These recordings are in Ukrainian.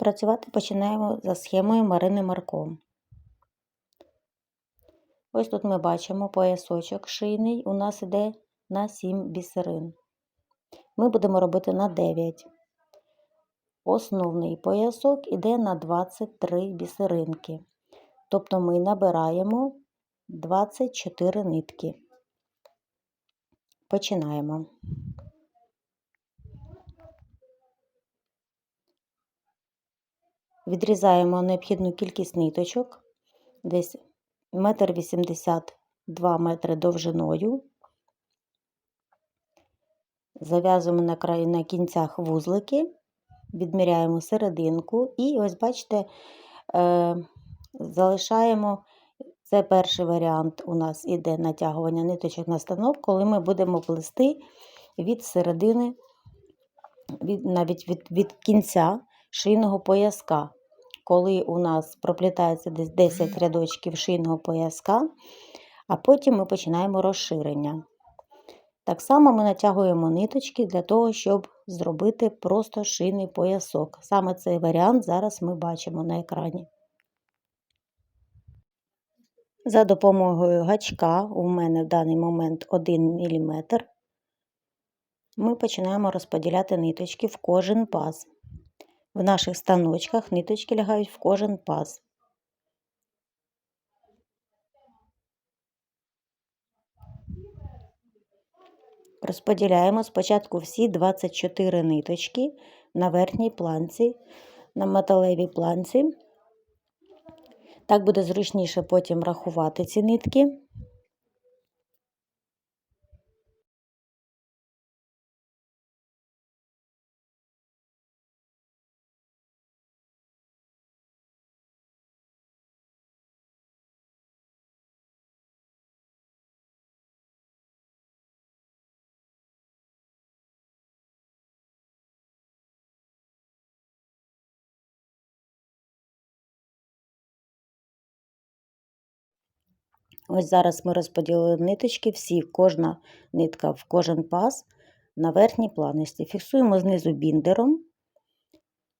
Працювати починаємо за схемою Марини Марко. Ось тут ми бачимо поясочок шийний, у нас іде на 7 бісерин. Ми будемо робити на 9. Основний поясок іде на 23 бісеринки. Тобто ми набираємо 24 нитки. Починаємо. Відрізаємо необхідну кількість ниточок, десь 1,82 метри довжиною. Зав'язуємо на краю на кінцях вузлики, відміряємо серединку і ось бачите, е, залишаємо. Це перший варіант у нас іде натягування ниточок на станок, коли ми будемо плести від середини, від, навіть від, від кінця шийного пояска. Коли у нас проплітається десь 10 рядочків шийного пояска, а потім ми починаємо розширення. Так само ми натягуємо ниточки для того, щоб зробити просто шийний поясок. Саме цей варіант зараз ми бачимо на екрані. За допомогою гачка, у мене в даний момент 1 мм, ми починаємо розподіляти ниточки в кожен паз. В наших станочках ниточки лягають в кожен паз. Розподіляємо спочатку всі 24 ниточки на верхній планці, на металевій планці. Так буде зручніше потім рахувати ці нитки. Ось зараз ми розподілили ниточки, всі, кожна нитка в кожен паз на верхній планості. Фіксуємо знизу біндером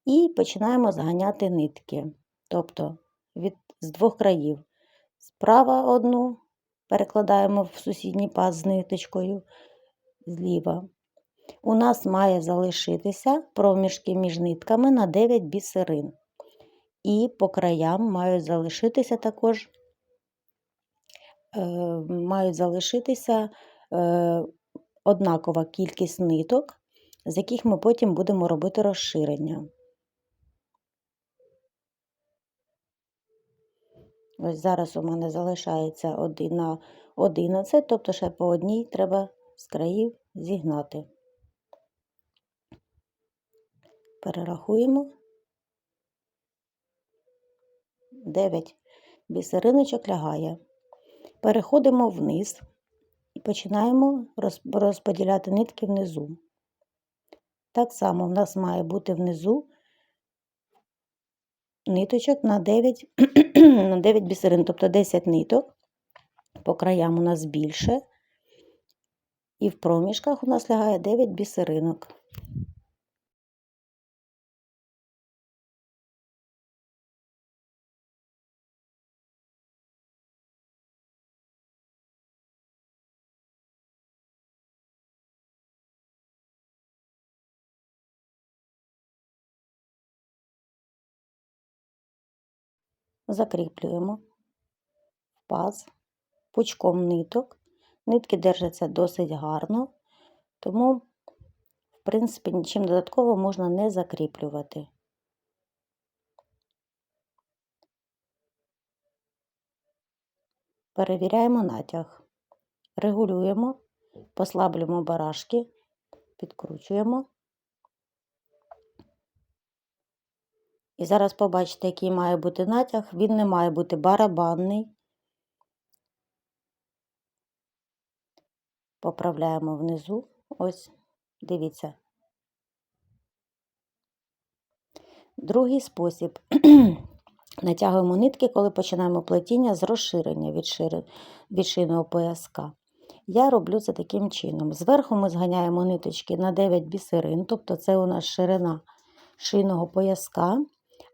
і починаємо зганяти нитки. Тобто від, з двох країв. Справа одну перекладаємо в сусідній паз з ниточкою, зліва. У нас має залишитися проміжки між нитками на 9 бісерин. І по краям мають залишитися також мають залишитися однакова кількість ниток, з яких ми потім будемо робити розширення. Ось зараз у мене залишається 1 на 11, тобто ще по одній треба з країв зігнати. Перерахуємо 9 бісериночок лягає. Переходимо вниз і починаємо розподіляти нитки внизу. Так само в нас має бути внизу ниточок на 9 на 9 бісерин, тобто 10 ниток, по краям у нас більше, і в проміжках у нас лягає 9 бісеринок. Закріплюємо в паз пучком ниток. Нитки держаться досить гарно, тому, в принципі, нічим додатково можна не закріплювати. Перевіряємо натяг, регулюємо, послаблюємо барашки, підкручуємо. І зараз побачите, який має бути натяг. Він не має бути барабанний. Поправляємо внизу. Ось, дивіться. Другий спосіб. Натягуємо нитки, коли починаємо плетіння з розширення від, шири, від шийного пояска. Я роблю це таким чином. Зверху ми зганяємо ниточки на 9 бісерин, тобто це у нас ширина шийного пояска.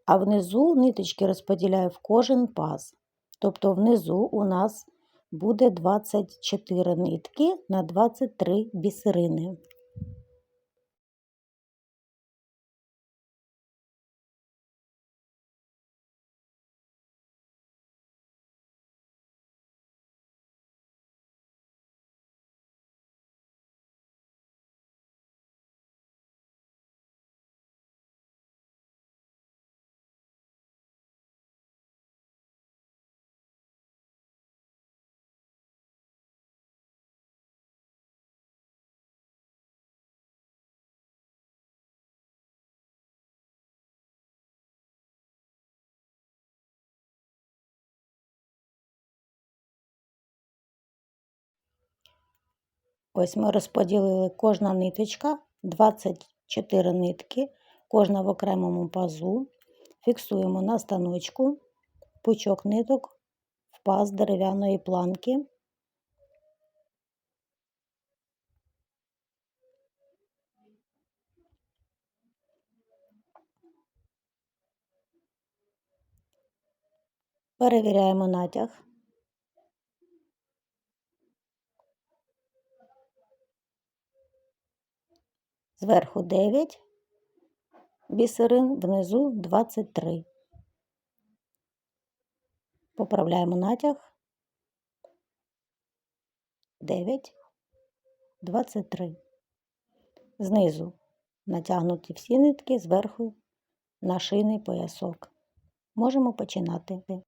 А внизу ниточки розподіляю в кожен паз. Тобто внизу у нас буде 24 нитки на 23 бісерини. Ось ми розподілили кожна ниточка, 24 нитки, кожна в окремому пазу. Фіксуємо на станочку пучок ниток в паз дерев'яної планки. Перевіряємо натяг. Зверху 9 бісерин, внизу 23. Поправляємо натяг. 9, 23. Знизу натягнуті всі нитки, зверху нашийний поясок. Можемо починати.